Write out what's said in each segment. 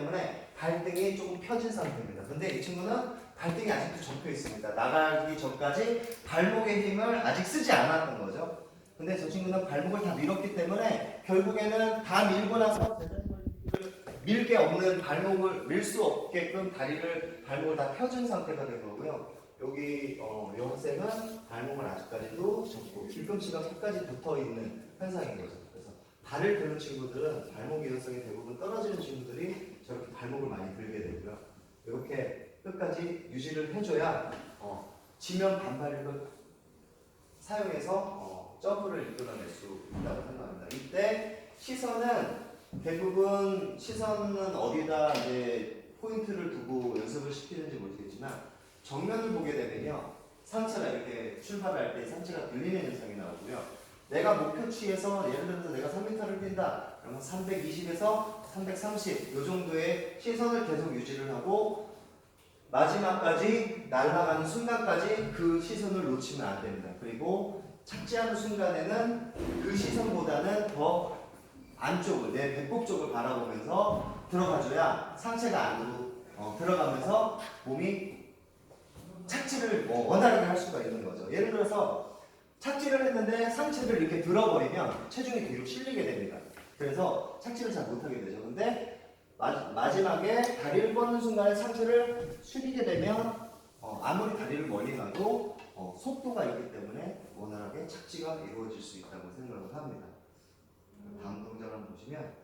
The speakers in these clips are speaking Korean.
때문에 발등이 조금 펴진 상태입니다. 근데 이 친구는 발등이 아직도 접혀 있습니다. 나가기 전까지 발목의 힘을 아직 쓰지 않았던 거죠. 근데 저 친구는 발목을 다 밀었기 때문에 결국에는 다 밀고 나서 밀 게 없는 발목을 밀 수 없게끔 다리를 발목을 다 펴준 상태가 된 거고요. 여기 어, 여학생은 발목을 아직까지도 접고 뒤꿈치가 끝까지 붙어 있는 현상인 거죠. 발을 드는 친구들은 발목 유연성이 대부분 떨어지는 친구들이 저렇게 발목을 많이 들게 되고요. 이렇게 끝까지 유지를 해줘야 어, 지면 반발력을 사용해서 어, 점프를 이끌어낼 수 있다고 생각합니다. 이때 시선은 대부분 시선은 어디다 이제 포인트를 두고 연습을 시키는지 모르겠지만 정면을 보게 되면요 상체가 이렇게 출발할 때 상체가 들리는 현상이 나오고요 내가 목표치에서 예를 들어서 내가 3m를 뛴다 그러면 320에서 330이 정도의 시선을 계속 유지를 하고 마지막까지 날아가는 순간까지 그 시선을 놓치면 안 됩니다 그리고 착지하는 순간에는 그 시선보다는 더 안쪽을 내 배꼽 쪽을 바라보면서 들어가줘야 상체가 안으로 어, 들어가면서 몸이 착지를 뭐 원활하게 할 수가 있는 거죠. 예를 들어서 착지를 했는데 상체를 이렇게 들어버리면 체중이 뒤로 실리게 됩니다. 그래서 착지를 잘 못하게 되죠. 근데 마, 마지막에 다리를 뻗는 순간에 상체를 숙이게 되면 어, 아무리 다리를 멀리 가도 어, 속도가 있기 때문에 원활하게 착지가 이루어질 수 있다고 생각을 합니다. 다음 동작을 한번 보시면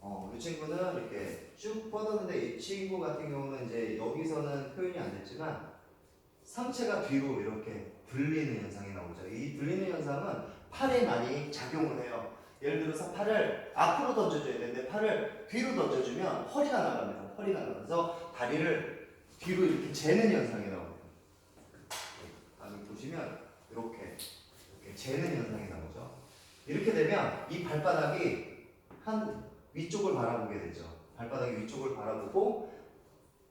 어, 이 친구는 이렇게 쭉 뻗었는데 이 친구 같은 경우는 이제 여기서는 표현이 안 됐지만 상체가 뒤로 이렇게 들리는 현상이 나오죠. 이 들리는 현상은 팔에 많이 작용을 해요. 예를 들어서 팔을 앞으로 던져줘야 되는데 팔을 뒤로 던져주면 허리가 나갑니다. 허리가 나가면서 다리를 뒤로 이렇게 재는 현상이 나옵니다. 여기 보시면 이렇게 이렇게 재는 현상이 나오죠. 이렇게 되면 이 발바닥이 한 위쪽을 바라보게 되죠. 발바닥이 위쪽을 바라보고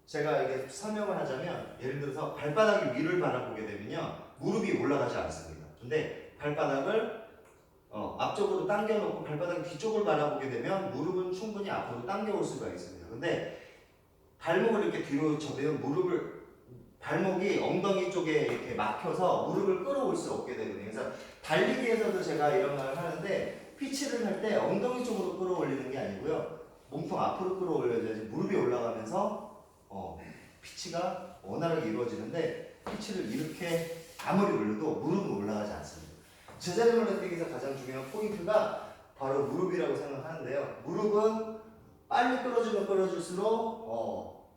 제가 이게 설명을 하자면 예를 들어서 발바닥이 위를 바라보게 되면요 무릎이 올라가지 않습니다. 근데 발바닥을 어, 앞쪽으로 당겨놓고 발바닥 뒤쪽을 바라보게 되면 무릎은 충분히 앞으로 당겨올 수가 있습니다. 근데 발목을 이렇게 뒤로 접으면 무릎을 발목이 엉덩이 쪽에 이렇게 막혀서 무릎을 끌어올 수 없게 되거든요. 그래서 달리기에서도 제가 이런 말을 하는데 피치를 할 때 엉덩이 쪽으로 끌어올리는 게 아니고요. 몸통 앞으로 끌어올려야지 무릎이 올라가면서 어, 피치가 원활하게 이루어지는데 피치를 이렇게 아무리 올려도 무릎은 올라가지 않습니다. 제자리 멀리뛰기에서 가장 중요한 포인트가 바로 무릎이라고 생각하는데요. 무릎은 빨리 끌어주면 끌어줄수록 어,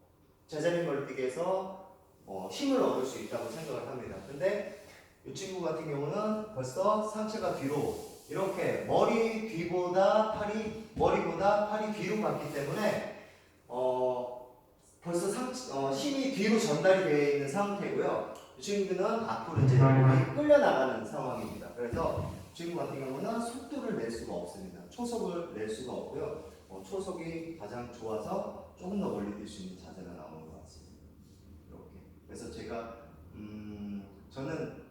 제자리 멀리뛰기에서 어, 힘을 얻을 수 있다고 생각을 합니다. 근데 이 친구 같은 경우는 벌써 상체가 뒤로 이렇게 머리 뒤보다 팔이 머리보다 팔이 뒤로 갔기 때문에 어, 벌써 상, 어, 힘이 뒤로 전달이 되어 있는 상태고요. 이 친구는 앞으로 이제 몸이 끌려 나가는 상황입니다. 그래서 이 친구 같은 경우는 속도를 낼 수가 없습니다. 초속을 낼 수가 없고요. 어, 초속이 가장 좋아서 조금 더 멀리 뛸 수 있는 자세가 나오는 것 같습니다. 이렇게. 그래서 제가 음, 저는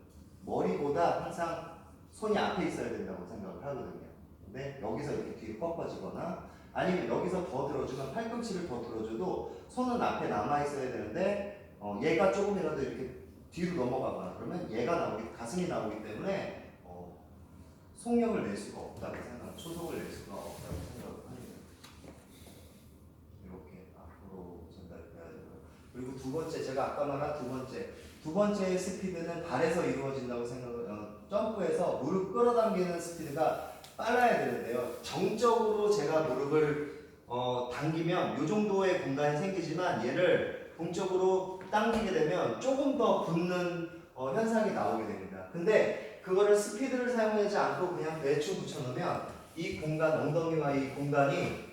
머리보다 항상 손이 앞에 있어야 된다고 생각을 하거든요. 근데 여기서 이렇게 뒤로 꺾어지거나 아니면 여기서 더 들어주면 팔꿈치를 더 들어줘도 손은 앞에 남아 있어야 되는데 어, 얘가 조금이라도 이렇게 뒤로 넘어가거나 그러면 얘가 나오기 가슴이 나오기 때문에 어, 속력을 낼 수가 없다고 생각, 초속을 낼 수가 없다고 생각을 합니다. 이렇게 앞으로 전달돼야 되고요. 그리고 두 번째 제가 아까 말한 두 번째 두 번째 스피드는 발에서 이루어진다고 생각을 어, 점프에서 무릎 끌어당기는 스피드가 빨라야 되는데요. 정적으로 제가 무릎을 어, 당기면 이 정도의 공간이 생기지만 얘를 동적으로 당기게 되면 조금 더 붙는 어, 현상이 나오게 됩니다. 근데 그거를 스피드를 사용하지 않고 그냥 대충 붙여놓으면 이 공간, 엉덩이와 이 공간이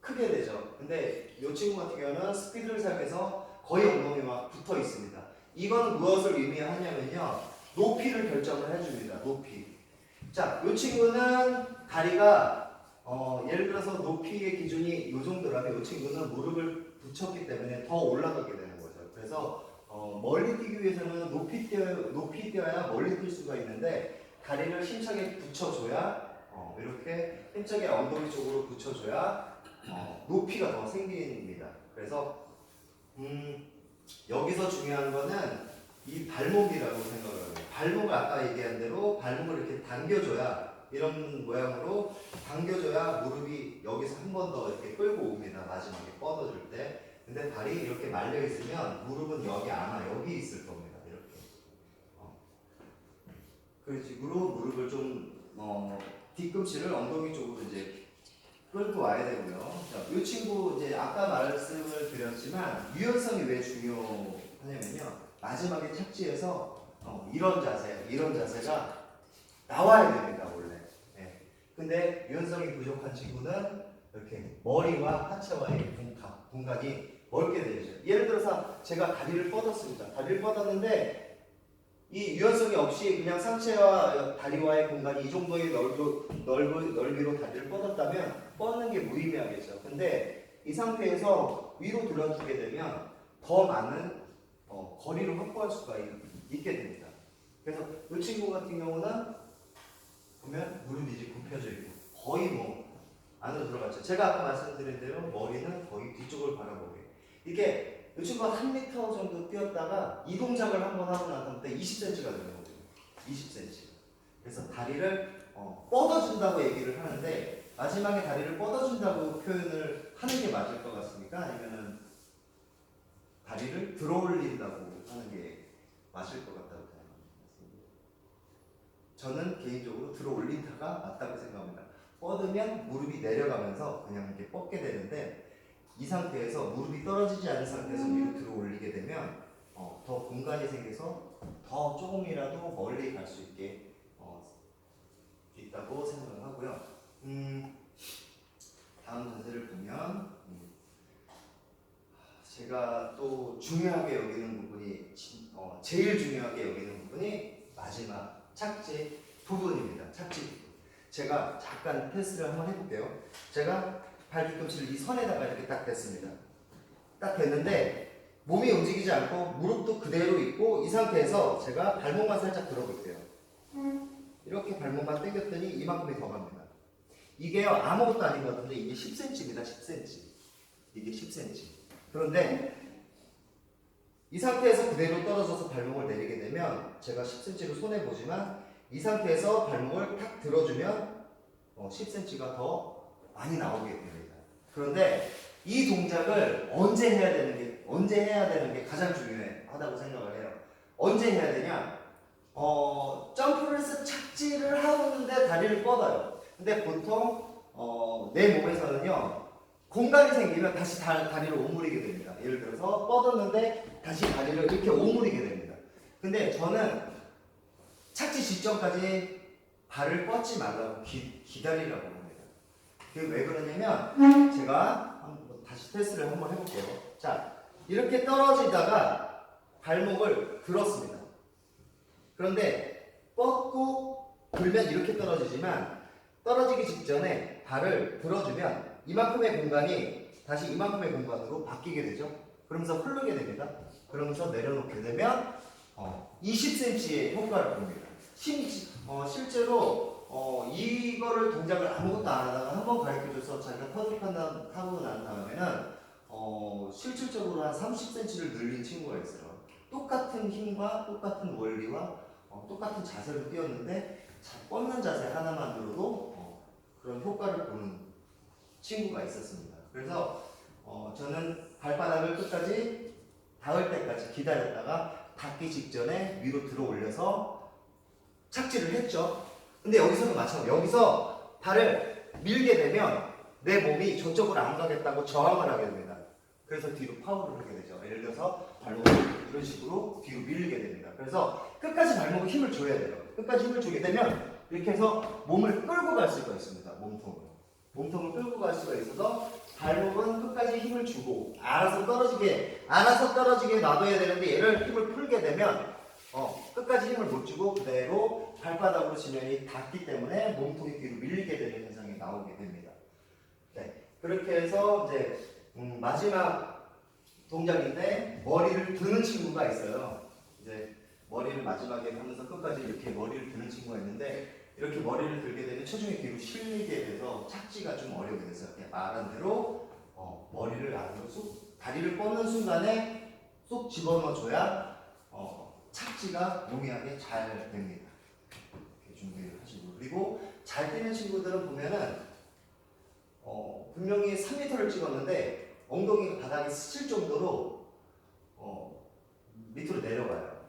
크게 되죠. 근데 이 친구 같은 경우는 스피드를 사용해서 거의 엉덩이와 붙어 있습니다. 이건 무엇을 의미하냐면요. 높이를 결정을 해줍니다. 높이. 자, 이 친구는 다리가 어, 예를 들어서 높이의 기준이 이 정도라면 이 친구는 무릎을 붙였기 때문에 더 올라가게 되는 거죠. 그래서 어, 멀리 뛰기 위해서는 높이 뛰어 높이 뛰어야 멀리 뛸 수가 있는데 다리를 힘차게 붙여줘야 어, 이렇게 힘차게 엉덩이 쪽으로 붙여줘야 어, 높이가 더 생깁니다. 그래서 음, 여기서 중요한 거는 이 발목이라고 생각을 해요. 발목을 아까 얘기한 대로 발목을 이렇게 당겨줘야 이런 모양으로 당겨줘야 무릎이 여기서 한 번 더 이렇게 끌고 옵니다. 마지막에 뻗어줄 때. 근데 발이 이렇게 말려 있으면 무릎은 여기 안 와. 여기 있을 겁니다. 이렇게. 어. 그런 식으로 무릎을 좀 어, 뒤꿈치를 엉덩이 쪽으로 이제 끌고 와야 되고요. 자, 이 친구 이제 아까 말씀을 드렸지만 유연성이 왜 중요하냐면요. 마지막에 착지에서 어, 이런 자세, 이런 자세가 나와야 됩니다 원래. 예. 근데 유연성이 부족한 친구는 이렇게 머리와 하체와의 공간, 공간이 멀게 되죠. 예를 들어서 제가 다리를 뻗었습니다. 다리를 뻗었는데 이 유연성이 없이 그냥 상체와 다리와의 공간이 이 정도의 넓고, 넓은 넓이로 다리를 뻗었다면 뻗는 게 무의미하겠죠. 근데 이 상태에서 위로 들어주게 되면 더 많은 어, 거리를 확보할 수가 있, 있게 됩니다. 그래서 이 친구 같은 경우는 보면 무릎이 이제 굽혀져 있고 거의 뭐 안으로 들어갔죠. 제가 아까 말씀드린 대로 머리는 거의 뒤쪽을 바라보게. 이게 이 친구가 한 미터 정도 뛰었다가 이 동작을 한번 하고 나서부터 20cm가 되는 거거든요. 20cm. 그래서 다리를 어, 뻗어준다고 얘기를 하는데 마지막에 다리를 뻗어준다고 표현을 하는 게 맞을 것 같습니까? 아니면은 다리를 들어올린다고 하는 게 맞을 것 같다고 생각합니다. 저는 개인적으로 들어올린다가 맞다고 생각합니다. 뻗으면 무릎이 내려가면서 그냥 이렇게 뻗게 되는데 이 상태에서 무릎이 떨어지지 않은 상태에서 위로 들어 올리게 되면 어, 더 공간이 생겨서 더 조금이라도 멀리 갈 수 있게 어, 있다고 생각을 하고요. 음, 다음 자세를 보면 음, 제가 또 중요하게 여기는 부분이 진- 어, 제일 중요하게 여기는 부분이 마지막 착지 부분입니다. 착지 부분. 제가 잠깐 테스트를 한번 해볼게요. 제가 발 뒤꿈치를 이 선에다가 이렇게 딱 댔습니다. 딱 됐는데 몸이 움직이지 않고 무릎도 그대로 있고 이 상태에서 제가 발목만 살짝 들어볼게요. 이렇게 발목만 당겼더니 이만큼이 더 갑니다. 이게요 아무것도 아닌 것 같은데 이게 10cm입니다. 10cm. 이게 10cm. 그런데 이 상태에서 그대로 떨어져서 발목을 내리게 되면 제가 10cm로 손해 보지만 이 상태에서 발목을 탁 들어주면 어, 10cm가 더 많이 나오게 됩니다. 그런데 이 동작을 언제 해야 되는 게 언제 해야 되는 게 가장 중요하다고 생각을 해요. 언제 해야 되냐? 어, 점프를 해서 착지를 하고 있는데 다리를 뻗어요. 근데 보통 어, 내 몸에서는요 공간이 생기면 다시 다, 다리를 오므리게 됩니다. 예를 들어서 뻗었는데 다시 다리를 이렇게 오므리게 됩니다. 근데 저는 착지 직전까지 발을 뻗지 말라고 기, 기다리라고 합니다. 그게 왜 그러냐면 제가 한번 다시 테스트를 한번 해볼게요. 자 이렇게 떨어지다가 발목을 들었습니다. 그런데 뻗고 들면 이렇게 떨어지지만 떨어지기 직전에 발을 들어주면 이만큼의 공간이 다시 이만큼의 공간으로 바뀌게 되죠. 그러면서 흐르게 됩니다. 그러면서 내려놓게 되면 어, 20cm의 효과를 봅니다. 심, 어, 실제로 어, 이거를 동작을 아무것도 안 하다가 한 번 가르쳐줘서 자기가 터득한다 하고 난 다음에는 어, 실질적으로 한 30cm를 늘린 친구가 있어요. 똑같은 힘과 똑같은 원리와 어, 똑같은 자세로 뛰었는데 자, 뻗는 자세 하나만 들어도 어, 그런 효과를 보는 친구가 있었습니다. 그래서 어, 저는 발바닥을 끝까지 닿을 때까지 기다렸다가 닿기 직전에 위로 들어 올려서 착지를 했죠. 근데 여기서도 마찬가지. 여기서 발을 밀게 되면 내 몸이 저쪽으로 안 가겠다고 저항을 하게 됩니다. 그래서 뒤로 파워를 하게 되죠. 예를 들어서 발목을 이런 식으로 뒤로 밀게 됩니다. 그래서 끝까지 발목에 힘을 줘야 돼요. 끝까지 힘을 주게 되면 이렇게 해서 몸을 끌고 갈 수가 있습니다. 몸통을. 몸통을 끌고 갈 수가 있어서 발목은 끝까지 힘을 주고 알아서 떨어지게 알아서 떨어지게 놔둬야 되는데 얘를 힘을 풀게 되면 어, 끝까지 힘을 못 주고 그대로 발바닥으로 지면이 닿기 때문에 몸통이 뒤로 밀리게 되는 현상이 나오게 됩니다. 네, 그렇게 해서 이제 음, 마지막 동작인데 머리를 드는 친구가 있어요. 이제 머리를 마지막에 하면서 끝까지 이렇게 머리를 드는 친구가 있는데 이렇게 머리를 들게 되면 체중이 뒤로 실리게 돼서 착지가 좀 어렵게 돼서 이렇게 말한 대로 어, 머리를 안으로 쏙 다리를 뻗는 순간에 쏙 집어넣어줘야 어, 착지가 용이하게 잘 됩니다. 이렇게 준비를 하시고 그리고 잘 뛰는 친구들은 보면은 어, 분명히 3m를 찍었는데 엉덩이가 바닥에 스칠 정도로 어, 밑으로 내려가요.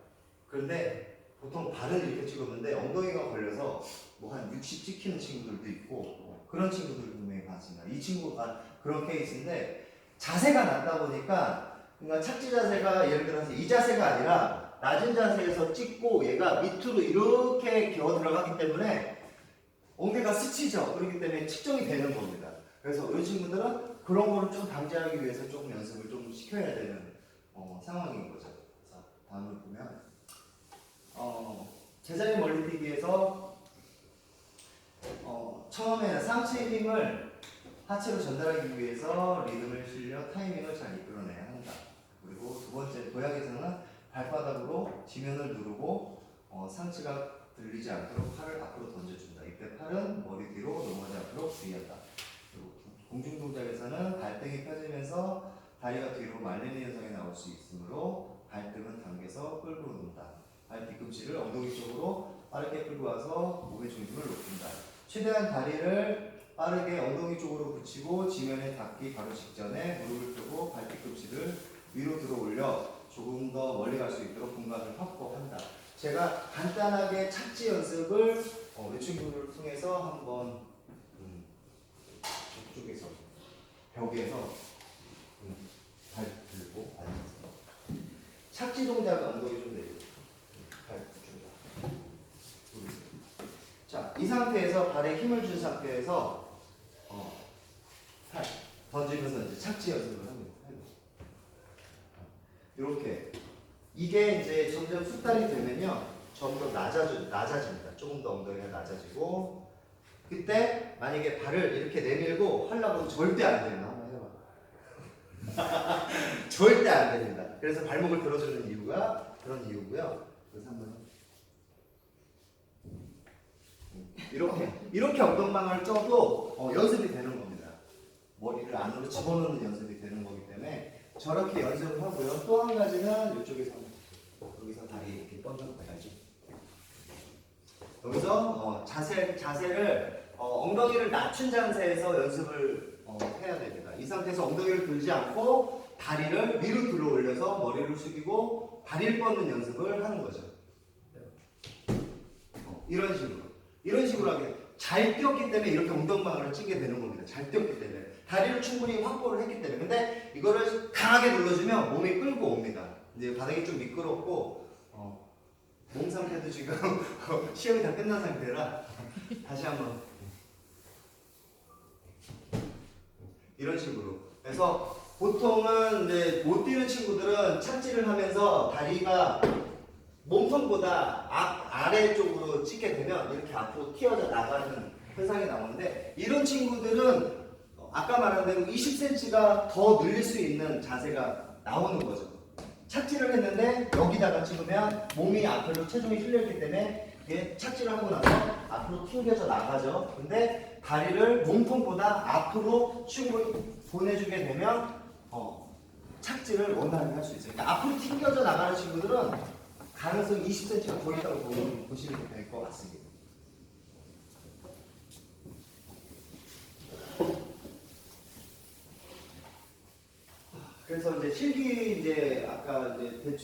그런데 보통 발은 이렇게 찍었는데 엉덩이가 걸려서 뭐 한 60 찍히는 친구들도 있고 어, 그런 친구들 분명히 봤습니다. 이 친구가 그런 케이스인데 자세가 낮다 보니까 그러니까 착지 자세가 예를 들어서 이 자세가 아니라 낮은 자세에서 찍고 얘가 밑으로 이렇게 기어 들어가기 때문에 엉덩이가 스치죠. 그렇기 때문에 측정이 되는 겁니다. 그래서 이 친구들은 그런 거를 좀 방지하기 위해서 조금 연습을 좀 시켜야 되는 어, 상황인 거죠. 그래서 다음을 보면 어, 제자리 멀리 뛰기에서 어, 처음에는 상체의 힘을 하체로 전달하기 위해서 리듬을 실려 타이밍을 잘 이끌어내야 한다. 그리고 두 번째 도약에서는 발바닥으로 지면을 누르고 어, 상체가 들리지 않도록 팔을 앞으로 던져준다. 이때 팔은 머리 뒤로 넘어지 않도록 주의한다. 그리고 공중 동작에서는 발등이 펴지면서 다리가 뒤로 말리는 현상이 나올 수 있으므로 발등은 당겨서 끌고 놓는다. 발 뒤꿈치를 엉덩이 쪽으로 빠르게 끌고 와서 몸의 중심을 높인다. 최대한 다리를 빠르게 엉덩이 쪽으로 붙이고 지면에 닿기 바로 직전에 무릎을 펴고 발 뒤꿈치를 위로 들어 올려 조금 더 멀리 갈 수 있도록 공간을 확보한다. 제가 간단하게 착지 연습을 어, 친구를 통해서 한번 음, 저쪽에서 벽에서 음, 발 들고 앉아서 착지 동작 엉덩이 좀 내리고 음, 발 쭉. 자, 이 상태에서 발에 힘을 준 상태에서 어, 팔 던지면서 이제 착지 연습을 합니다. 이렇게 이게 이제 점점 숙달이 되면요, 좀더 낮아져 낮아집니다. 조금 더 엉덩이가 낮아지고 그때 만약에 발을 이렇게 내밀고 하려고 절대 안 됩니다. 한번 해봐. 절대 안 됩니다. 그래서 발목을 들어주는 이유가 그런 이유고요. 그래서 한번 이렇게 이렇게 엉덩방아를 쪄도 어, 연습이 되는 겁니다. 머리를 안으로 집어넣는 연습이 되는 거기 때문에 저렇게 연습을 하고요. 또 한 가지는 이쪽에서 여기서 다리 이렇게 거까지. 여기서 어, 자세 자세를 어, 엉덩이를 낮춘 자세에서 연습을 어, 해야 됩니다. 이 상태에서 엉덩이를 들지 않고 다리를 위로 들어 올려서 머리를 숙이고 다리를 뻗는 연습을 하는 거죠. 어, 이런 식으로. 이런 식으로 하게 잘 뛰었기 때문에 이렇게 엉덩방아를 찌게 되는 겁니다. 잘 뛰었기 때문에. 다리를 충분히 확보를 했기 때문에. 근데 이거를 강하게 눌러주면 몸이 끌고 옵니다. 이제 바닥이 좀 미끄럽고 어, 몸 상태도 지금 시험이 다 끝난 상태라 다시 한번. 이런 식으로. 그래서 보통은 이제 못 뛰는 친구들은 착지를 하면서 다리가 몸통보다 앞 아래쪽 찍게 되면 이렇게 앞으로 튀어져 나가는 현상이 나오는데 이런 친구들은 어, 아까 말한 대로 20cm가 더 늘릴 수 있는 자세가 나오는 거죠. 착지를 했는데 여기다가 찍으면 몸이 앞으로 체중이 실려있기 때문에 착지를 하고 나서 앞으로 튕겨져 나가죠. 근데 다리를 몸통보다 앞으로 충분히 보내주게 되면 어, 착지를 원활하게 할 수 있어요. 그러니까 앞으로 튕겨져 나가는 친구들은 가능성 20cm가 더 있다고 보시면 될 것 같습니다. 그래서 이제 실기 이제 아까 이제 대충